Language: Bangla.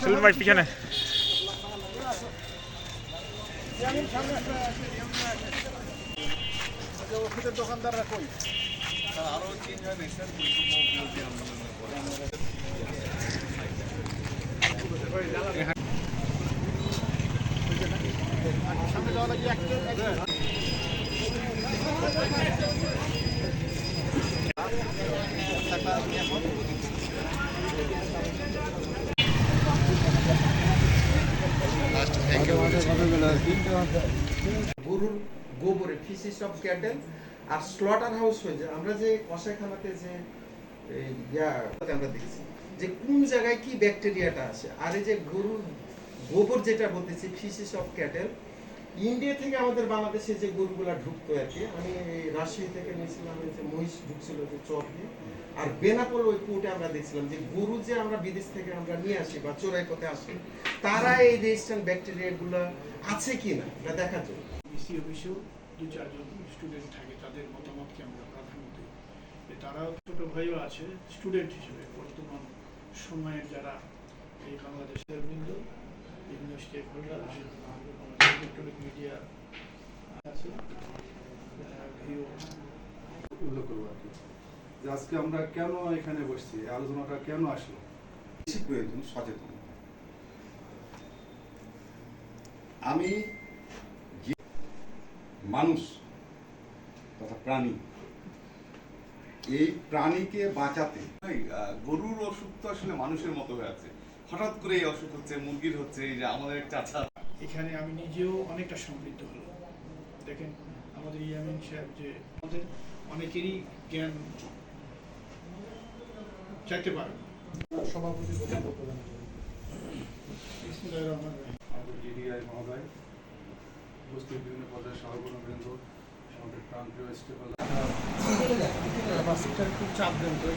সুর ভাই পিছনে। ওষুধের দোকানদাররা কই আরও চেঞ্জ নাই স্যার বৈষম্য বিরোধী আন্দোলনের পরে সামনে যাওয়া লাগি একটা গরুর গোবরে ফিসিস অফ ক্যাটেল আর স্লটার হাউস হয়ে যায়। আমরা যে কষাইখানাতে যে ইয়া, আমরা দেখছি যে কোন জায়গায় কি ব্যাকটেরিয়াটা আছে আর এই যে গরুর গোবর যেটা বলতেছি ফিসিস অফ ক্যাটেল ইন্ডিয়া থেকে আমাদের বাংলাদেশে যে গরুগুলা ঢুকতো আর কি, আমি রাজশাহী থেকে নিয়েছিলাম যে মহিষ ঢুকছিল যে চর দিয়ে। আর বেনাপোল ওই পোর্টে আমরা দেখছিলাম যে গরু যে আমরা বিদেশ থেকে আমরা নিয়ে আসি বা চোরাই পথে আসি, তারা এই রেজিস্ট্যান্ট ব্যাকটেরিয়াগুলো আছে কি না এটা দেখার জন্য ডিসি অফিসেও দু চারজন স্টুডেন্ট থাকে, তাদের মতামতকে আমরা প্রাধান্য দিই। তারাও ছোট ভাইও আছে, স্টুডেন্ট হিসেবে বর্তমান সময়ের যারা এই বাংলাদেশের বিভিন্ন স্টেক হোল্ডার ইলেকট্রনিক মিডিয়া আছে। উল্লেখ করব আর কি যে আজকে আমরা কেন এখানে বসছি? এই আলোচনাটা কেন আসলো? প্রয়োজন সচেতন। আমি যে- মানুষ তথা প্রাণী এই প্রাণীকে বাঁচাতে গরুর অসুখ তো আসলে মানুষের মতো হয়ে আছে। হঠাৎ করে এই অসুখ হচ্ছে মুরগির হচ্ছে এই যে আমাদের চাচা এখানে আমি নিজেও অনেকটা সমৃদ্ধ হলাম। দেখেন আমাদের ইয়ামিন সাহেব যে আমাদের অনেকেরই জ্ঞান চাইতে পারে সভাপতি। আমাদের ডিডিআই মহোদয় উপস্থিত বিভিন্ন পর্যায়ের সহকর্মীবৃন্দ আমাদের প্রাণপ্রিয় স্টেক বাসটা চাপ দেন তো